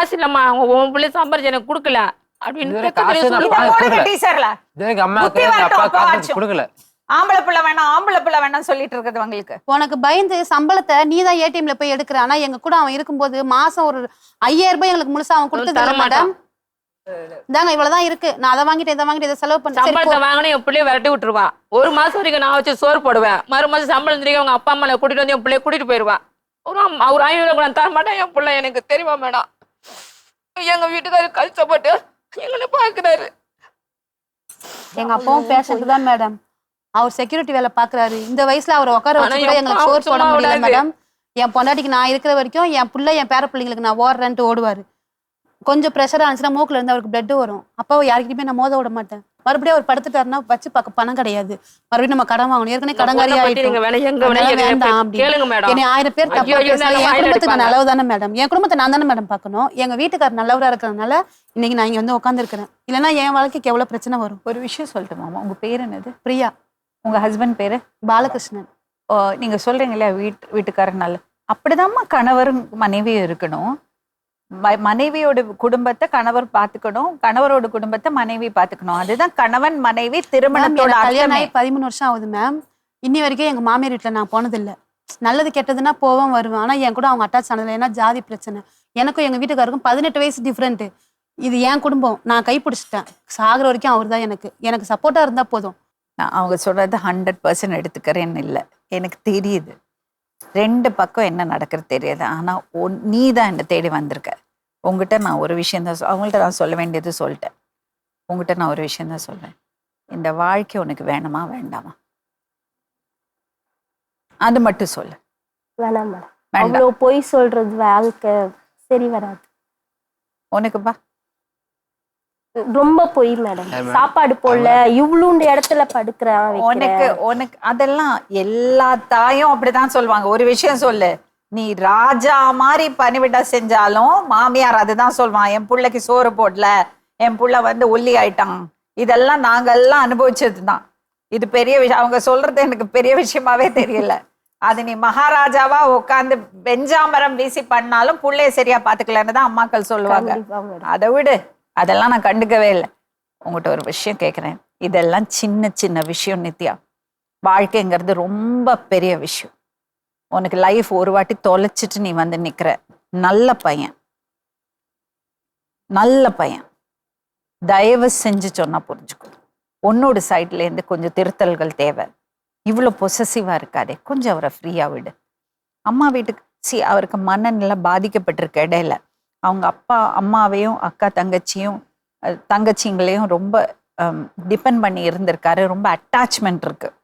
காசு இல்லம்மா உன் பிள்ளை சம்பாரிச்சு எனக்கு கொடுக்கல. அப்படின்னு ஆம்பளை பிள்ளை வேணாம் ஆம்பளை பிள்ளை வேணாம் சொல்லிட்டு இருக்குது உங்களுக்கு. உனக்கு பயந்து சம்பளத்தை நீ தான் ஏடிஎம்ல போய் எடுக்கிற. ஆனா எங்க கூட அவன் இருக்கும்போது மாசம் ஒரு ஐயாயிரம் ரூபாய் எங்களுக்கு முழுசா அவன் கொடுத்தது தர மேடம். இந்தாங்க இவ்வளவுதான் இருக்கு. நான் அதை வாங்கிட்டு இதை வாங்கிட்டு இதை செலவு பண்ணி. சம்பளத்தை. வாங்கினா என் பிள்ளைய விரட்டி விட்டுருவா. ஒரு மாசம் வரைக்கும் நான் வச்சு சோறு போடுவேன். மறு மாசம் சம்பளம் தெரியும் அவங்க அப்பா அம்மா கூட்டிட்டு வந்து என் பிள்ளைய கூட்டிட்டு போயிருவான் ஒரு ஒரு ஐநூறு கூட தர மாட்டேன் என் பிள்ளை எனக்கு தெரியுமா மேடம்? எங்க வீட்டுக்காரர் கஷ்டப்பட்டு எங்களை பாக்குறாரு எங்க அப்பாவும் பேஷண்ட் தான் மேடம் அவர் செக்யூரிட்டி வேலை பாக்குறாரு இந்த வயசுல அவர் உட்கார வச்சு கூட எங்களுக்கு சோறு போட முடியல. மேடம் என் பொண்டாட்டிக்கு நான் இருக்கிற வரைக்கும் என் புள்ள என் பேர பிள்ளைங்களுக்கு நான் ஓடுறேன்ட்டு ஓடுவாரு. கொஞ்சம் ப்ரெஷரா இருந்துச்சுன்னா மூக்குல இருந்து அவருக்கு பிளட் வரும். அப்போ யாருக்கிட்டயுமே நான் மோத விட மாட்டேன். மறுபடியும் அவர் படுத்துட்டாருன்னா வச்சு பார்க்க பணம் கிடையாது. மறுபடியும் நம்ம கடன் வாங்கணும். ஏற்கனவே கடங்காரி ஆயிட்டோம். என்னை ஆயிரம் பேர் தப்பா என் குடும்பத்துக்கு நான். நல்லது தானே மேடம்? என் குடும்பத்தை நான் தானே மேடம் பார்க்கணும்? எங்க வீட்டுக்கார் நல்லவரா இருக்கிறதுனால இன்னைக்கு நான் இங்க வந்து உட்காந்துருக்கிறேன் இல்லைன்னா என் வாழ்க்கைக்கு எவ்வளவு பிரச்சனை வரும்? ஒரு விஷயம் சொல்லட்டுமா உங்க பேர் என்னது? பிரியா. உங்க ஹஸ்பண்ட் பேரு? பாலகிருஷ்ணன். ஓ, நீங்க சொல்றீங்க இல்லையா வீட் வீட்டுக்காரர் நல்ல அப்படிதாம்மா கணவரும் மனைவியும் இருக்கணும். மனைவியோட குடும்பத்தை கணவர் பாத்துக்கணும் கணவரோட குடும்பத்தை மனைவி பாத்துக்கணும் அதுதான் கணவன் மனைவி திருமணத்தோட கல்யாணம் ஆகி பதிமூணு வருஷம் ஆகுது மேம் இன்னி வரைக்கும் எங்க மாமியார் வீட்டுல நான் போனதில்லை. நல்லது கெட்டதுன்னா போவேன் வருவேன். ஆனா என் கூட அவங்க அட்டாச் ஆனதில்லை. ஏன்னா ஜாதி பிரச்சனை. எனக்கும் எங்க வீட்டுக்காருக்கும் பதினெட்டு வயசு டிஃப்ரெண்ட் இது என் குடும்பம். நான் கைப்பிடிச்சிட்டேன் சாகுற வரைக்கும் அவர் தான் எனக்கு. எனக்கு சப்போர்ட்டா இருந்தா போதும். நான் அவங்க சொல்றது ஹண்ட்ரட் பர்சன்ட் எடுத்துக்கிறேன்னு இல்லை. எனக்கு தெரியுது. ரெண்டு பக்கம் என்ன நடக்கிறது தெரியாது. ஆனா ஒன் நீ தான் என்னை தேடி வந்திருக்க. உங்ககிட்ட நான் ஒரு விஷயம் தான் அவங்கள்ட்ட நான் சொல்ல வேண்டியது சொல்லிட்டேன். உங்ககிட்ட நான் ஒரு விஷயம் தான் சொல்றேன். இந்த வாழ்க்கை உனக்கு வேணுமா வேண்டாமா? அது மட்டும் சொல்லு. வேணாம் மேடம். அவ்வளோ பொய் சொல்றது வாழ்க்கை சரி வராது. உனக்குப்பா ரொம்ப பொய் மேடம். சாப்பாடு போடல இவ்வளோண்டு இடத்துல படுக்கிறேன் உனக்கு உனக்கு அதெல்லாம் எல்லா தாயும் அப்படிதான் சொல்லுவாங்க. ஒரு விஷயம் சொல்லு. நீ ராஜா மாதிரி பணிவிடா செஞ்சாலும் மாமியார் அதுதான் சொல்லுவான். என் புள்ளைக்கு சோறு போடல. என் புள்ள வந்து ஒல்லி ஆயிட்டான். இதெல்லாம் நாங்கெல்லாம் அனுபவிச்சது தான் இது பெரிய விஷயம். அவங்க சொல்றது எனக்கு பெரிய விஷயமாவே தெரியல. அது நீ மகாராஜாவா உட்காந்து வெஞ்சாமரம் வீசி பண்ணாலும் புள்ளைய சரியா பாத்துக்கலன்னு தான் அம்மாக்கள் சொல்லுவாங்க. அதை விடு. அதெல்லாம் நான் கண்டுக்கவே இல்லை. உங்கள்கிட்ட ஒரு விஷயம் கேட்குறேன் இதெல்லாம் சின்ன சின்ன விஷயம் நித்யா. வாழ்க்கைங்கிறது ரொம்ப பெரிய விஷயம். உனக்கு லைஃப் ஒரு வாட்டி தொலைச்சிட்டு நீ வந்து நிற்கிற நல்ல பையன். நல்ல பையன். தயவு செஞ்சு சொன்னால் புரிஞ்சுக்கும் உன்னோட சைட்லேருந்து கொஞ்சம் திருத்தல்கள் தேவை. இவ்வளோ பொசசிவாக இருக்காதே. கொஞ்சம் அவரை ஃப்ரீயாக விடு. அம்மா வீட்டுக்கு சி அவருக்கு மனநிலை பாதிக்கப்பட்டிருக்க இடையில. அவங்க அப்பா அம்மாவையும் அக்கா தங்கச்சியும் தங்கச்சிங்களையும் ரொம்ப டிபெண்ட் பண்ணி இருந்திருக்காரு. ரொம்ப அட்டாச்மெண்ட் இருக்குது